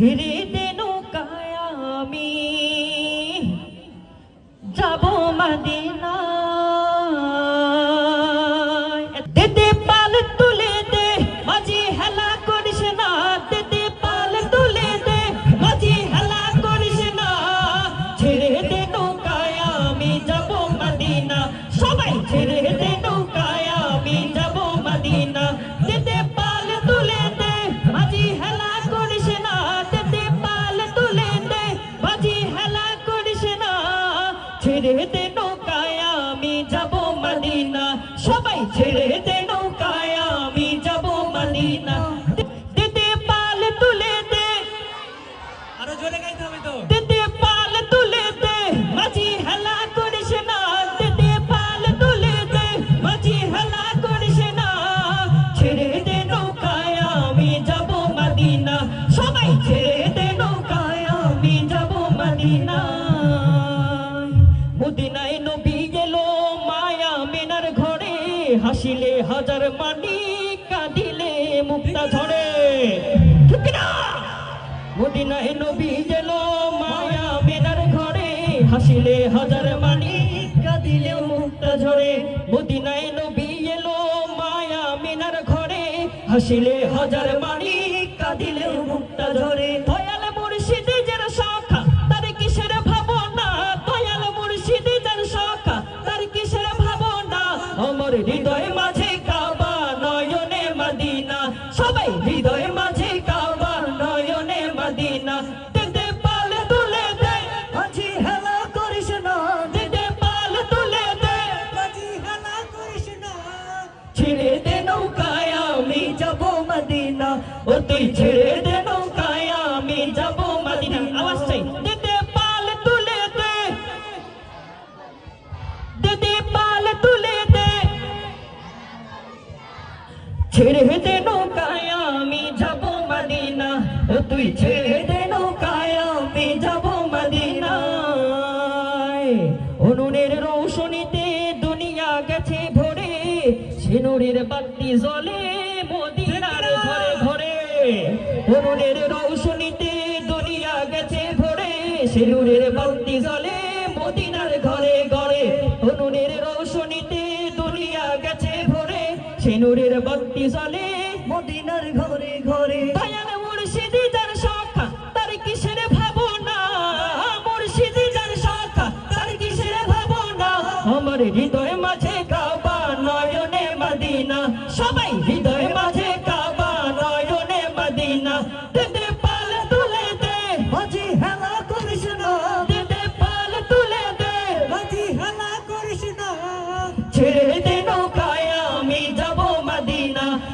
ছেড়ে দেন আমি। যাব মাদিনা দেদে পাল তুলে দে, মাঝি হেলা করিস না। দেদে পাল তুলে দে, মাঝি হেলা করিস না। ছেড়ে দে নৌকায় আমি, যাব মাদিনা সবাই ছেড়ে ছেড়ে দে নৌকায় আমি যাব মদিনা। সবাই ছেড়ে দে নৌকায় আমি যাব মদিনা। মদিনায় নবী গেল, মায়া মেনার ঘরে হাসিলে হাজার মানি কাঁদিলে মুক্তা না মদিনায় নবী গেল, মায়া মেনার ঘরে হাসিলে হাজার মানি কাঁদিলে মুক্তা ঝরে। মদিনায় নবী এলো মায়া মেনার ঘরে হাসিলে হাজার মানি কাঁদিলে মুক্তা ঝরে। আমার হৃদয় মাঝে কাবা নয়নে মদিনা। সবাই হৃদয় মাঝে কাবা নয়নে মদিনা। পাল মাঝি হেলা করিস না। পাল হেলা করিস না। ছেড়ে দে নৌকায়, আমি যাব মদিনা। ও তুই ছেড়ে দে ছেড়ে দে নৌকায় আমি যাব মদিনা। তুই ছেড়ে দে নৌকায় আমি যাব মদিনায় অনুনের রৌশনীতে দুনিয়া গেছে ভরে। সিনুরের বাতি জ্বলে মদিনার ঘরে ঘরে। অনুনের রৌশনীতে দুনিয়া গেছে ভরে। সিনুরের বাতি জ্বলে সিনুরের বাতি জ্বলে মদিনার ঘরে ঘরে। দয়াল মুর্শিদি যার শাখা তার কিসের ভাবনা? মুর্শিদি যার শাখা তার কিসের ভাবনা? আমার হৃদয় মাঝে কাবা নয়নে মদিনা। সবাই হৃদয় মাঝে কাবা নয়নে মদিনা। দেদে পাল তুলে দে। হেলা করিস না। দেদে পাল তুলে দে। বাজি হেলা করিস না। ছেড়ে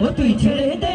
ও তুই ছেড়ে দে